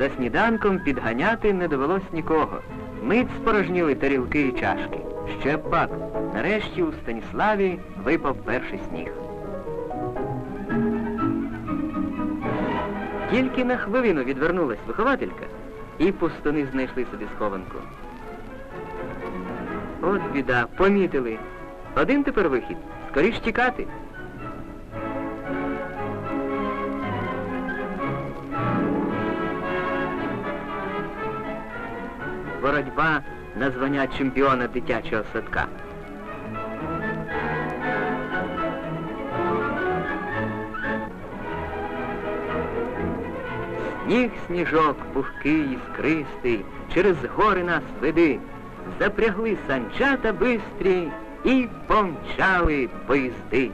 За сніданком підганяти не довелось нікого. Мить спорожніли тарілки і чашки. Ще б пак. Нарешті у Станіславі випав перший сніг. Тільки на хвилину відвернулась вихователька, і пустуни знайшли собі схованку. От біда, помітили. Один тепер вихід. Скоріш тікати. Боротьба на звання чемпіона дитячого садка. Сніг, сніжок, пухкий, іскристий, через гори нас веди. Запрягли санчата бистрі і помчали поїзди.